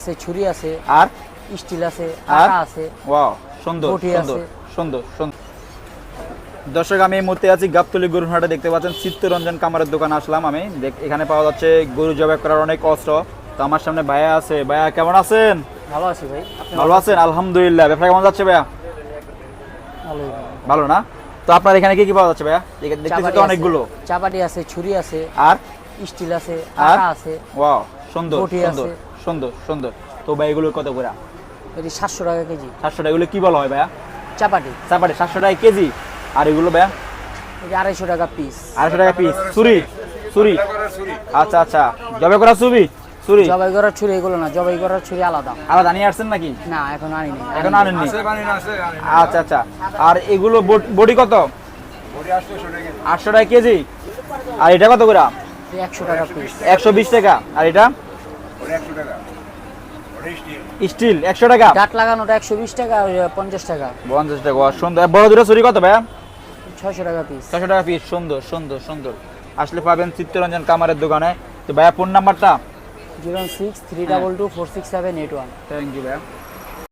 আছে ছুরি আছে আর? স্টিল আছে আর? আছে ওয়াও সুন্দর সুন্দর সুন্দর সুন্দর। দর্শক আমি এই মুহূর্তে আছি গাবতলি গরুর হাটে। দেখতে পাচ্ছেন চিত্তরঞ্জন কামারের দোকানে আসলাম আমি। দেখ- এখানে পাওয়া যাচ্ছে গরু জবাই করার অনেক অস্ত্র। তো আমার সামনে ভাইয়া আছে। ভাইয়া কেমন আছেন? ভালো আছি ভাই। ভালো আছেন? আলহামদুলিল্লাহ। ব্যবসা কেমন যাচ্ছে ভাইয়া? ভালো। না? তো আপনার এখানে কি কি পাওয়া যাচ্ছে ভাইয়া? দেখতেছি তো অনেকগুলো। চাপাটি আছে ছুরি আছে আর? স্টিল আছে আর? আছে ওয়াও সুন্দর সুন্দর। সুন্দর সুন্দর। তো ভাই এগুলো কত করে? এটি সাতশো টাকা কেজি। সাতশো টাকা এগুলো কি বলা হয় ভাইয়া? চাপাটি। চাপাটি সাতশো টাকা কেজি। আর এগুলো ভাইয়া? আড়াইশো টাকা পিস আড়াইশো টাকা পিস চুরি চুরি আচ্ছা আচ্ছা। জবে করা চুরি চুরি জবাই করার ছুরি এগুলো না জবাই করার ছুরি আলাদা। আলাদা নিয়ে আসছেন নাকি? না এখন আনি নাই। এখন আনেননি? আচ্ছা আচ্ছা। আর এগুলো বডি কত? আটশো টাকা কেজি। আর এটা কত করে? একশো টাকা পিস একশো বিশ টাকা। আর এটা? স্টিল একশো টাকা। গাট লাগানোটা একশো বিশ টাকা আর পঞ্চাশ টাকা। পঞ্চাশ টাকা সুন্দর। বড় দুটো চুরি কত ভাইয়া? ছয়শো টাকা পিস ছশো টাকা পিস সুন্দর সুন্দর সুন্দর। আসলে পাবেন চিত্তরঞ্জন কামারের দোকানে। তো ভাইয়া ফোন নাম্বারটা zero six three double two four six seven eight one. Thank you ভাইয়া।